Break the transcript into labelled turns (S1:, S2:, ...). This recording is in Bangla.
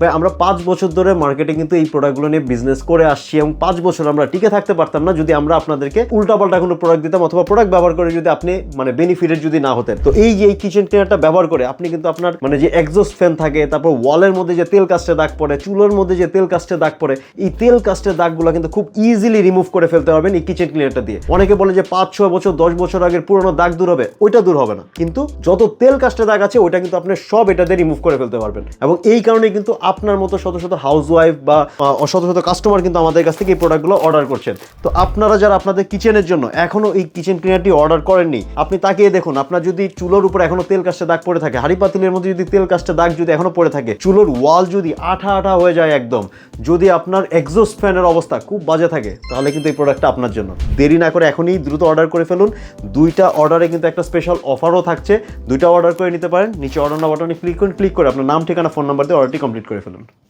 S1: আমরা পাঁচ বছর ধরে মার্কেটে কিন্তু এই প্রোডাক্টগুলো নিয়ে বিজনেস করে আসছি এবং পাঁচ বছর আমরা টিকে থাকতে পারতাম না যদি আমরা আপনাদেরকে উল্টাপাল্টা কোনো প্রোডাক্ট দিতাম অথবা প্রোডাক্ট ব্যবহার করে যদি আপনি মানে বেনিফিটেড যদি না হতেন। তো এই যে এই কিচেন ক্লিনারটা ব্যবহার করে আপনি কিন্তু আপনার মানে যে এক্সস্ট ফ্যান থাকে, তারপর ওয়ালের মধ্যে যে তেল কাস্টে দাগ পড়ে, চুলোর মধ্যে যে তেল কাস্টে দাগ পড়ে, এই তেল কাস্টের দাগগুলো কিন্তু খুব ইজিলি রিমুভ করে ফেলতে পারবেন এই কিচেন ক্লিনারটা দিয়ে। অনেকে বলে যে পাঁচ, ছয় বছর, দশ বছর আগের পুরোনো দাগ দূর হবে, ওইটা দূর হবে না। কিন্তু যত তেল কাস্টে দাগ আছে, ওইটা কিন্তু আপনি সব এটা দিয়ে রিমুভ করে ফেলতে পারবেন। এবং এই কারণে কিন্তু আপনার মতো শত শত হাউস ওয়াইফ বা শত শত কাস্টমার কিন্তু আমাদের কাছ থেকে এই প্রোডাক্টগুলো অর্ডার করছেন। তো আপনারা যারা আপনাদের কিচেনের জন্য এখনও এই কিচেন ক্লিনারটি অর্ডার করেননি, আপনি তাকিয়ে দেখুন, আপনার যদি চুলোর উপর এখনও তেল কাস্টে দাগ পড়ে থাকে, হাড়ি পাতিলের মধ্যে যদি তেল কাস্টে দাগ যদি এখনও পড়ে থাকে, চুলোর ওয়াল যদি আঠা আঠা হয়ে যায় একদম, যদি আপনার এক্সস্ট ফ্যানের অবস্থা খুব বাজে থাকে, তাহলে কিন্তু এই প্রোডাক্টটা আপনার জন্য। দেরি না করে এখনই দ্রুত অর্ডার করে ফেলুন। দুইটা অর্ডারে কিন্তু একটা স্পেশাল অফারও থাকছে, দুইটা অর্ডার করে নিতে পারেন, নিচে অর্ডার বাটনে ক্লিক করুন ক্লিক করে আপনার নাম, ঠিকানা ফোন নাম্বার দিয়ে অর্ডারটি কমপ্লিট করে ফেলুন।